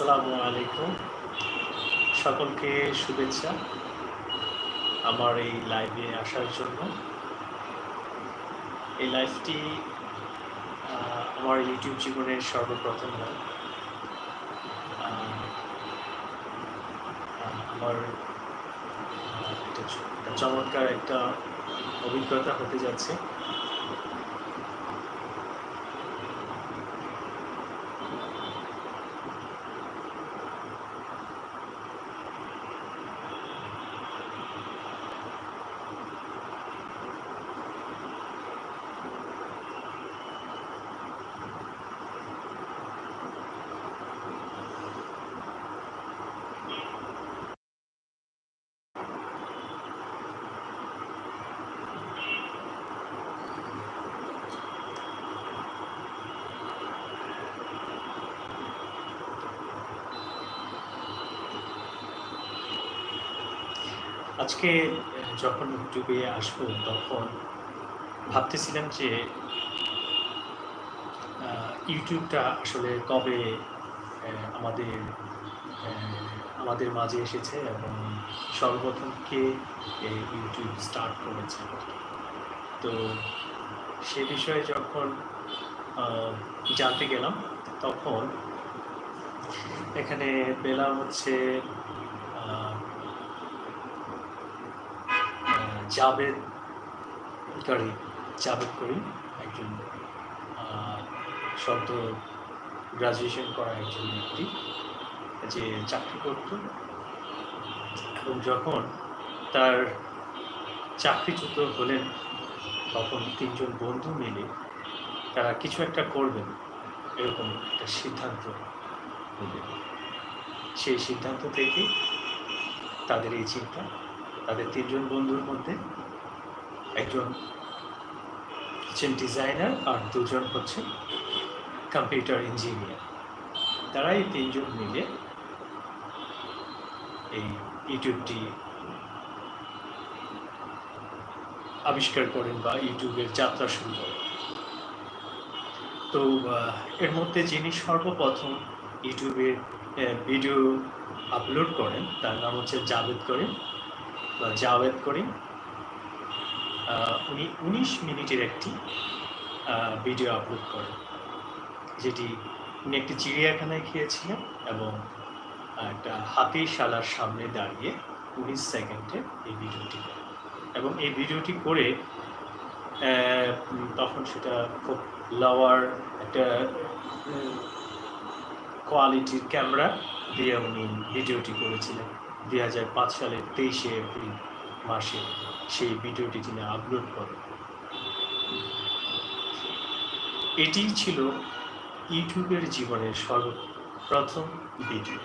আসসালামু আলাইকুম। সকলকে শুভেচ্ছা আমার এই লাইভে আসার জন্য। এই লাইভটি আমার ইউটিউব জীবনের সর্বপ্রথম লাইভ আমার চমৎকার একটা অভিজ্ঞতা হতে যাচ্ছে। আজকে যখন ইউটিউবে আসব, তখন ভাবতেছিলাম যে ইউটিউবটা আসলে কবে আমাদের আমাদের মাঝে এসেছে এবং সর্বপ্রথম কে ইউটিউব স্টার্ট করেছে। তো সে বিষয়ে যখন জানতে গেলাম, তখন এখানে পেলাম হচ্ছে জাভেদ করিম জাভেদ করিম, একজন সদ্য গ্রাজুয়েশন করা একজন ব্যক্তি, যে চাকরি করত। এবং যখন তার চাকরিচ্যুত হলেন, তখন তিনজন বন্ধু মিলে তারা কিছু একটা করবেন, এরকম একটা সিদ্ধান্ত সেই সিদ্ধান্ত থেকে তাদের এই চিন্তা তাদের তিনজন বন্ধুর মধ্যে একজন হচ্ছেন ডিজাইনার আর দুজন হচ্ছে কম্পিউটার ইঞ্জিনিয়ার। তারা এই তিনজন মিলে এই ইউটিউবটি আবিষ্কার করেন বা ইউটিউবের যাত্রা শুরু করেন। তো এর মধ্যে যিনি সর্বপ্রথম ইউটিউবের ভিডিও আপলোড করেন, তার নাম হচ্ছে জাভেদ করিম। জাভেদ করিম। উনি উনিশ মিনিটের একটি ভিডিও আপলোড করেন, যেটি উনি একটি চিড়িয়াখানায় গিয়েছিলেন এবং একটা হাতির শালার সামনে দাঁড়িয়ে উনিশ সেকেন্ডে এই ভিডিওটি এবং এই ভিডিওটি করে তখন সেটা খুব লাওয়ার একটা কোয়ালিটির ক্যামেরা দিয়ে উনি ভিডিওটি করেছিলেন। দুই হাজার পাঁচ সালের তেইশে এপ্রিল মাসে সেই ভিডিওটি তিনি আপলোড করেন। এটিই ছিল ইউটিউবের জীবনের সর্বপ্রথম ভিডিও।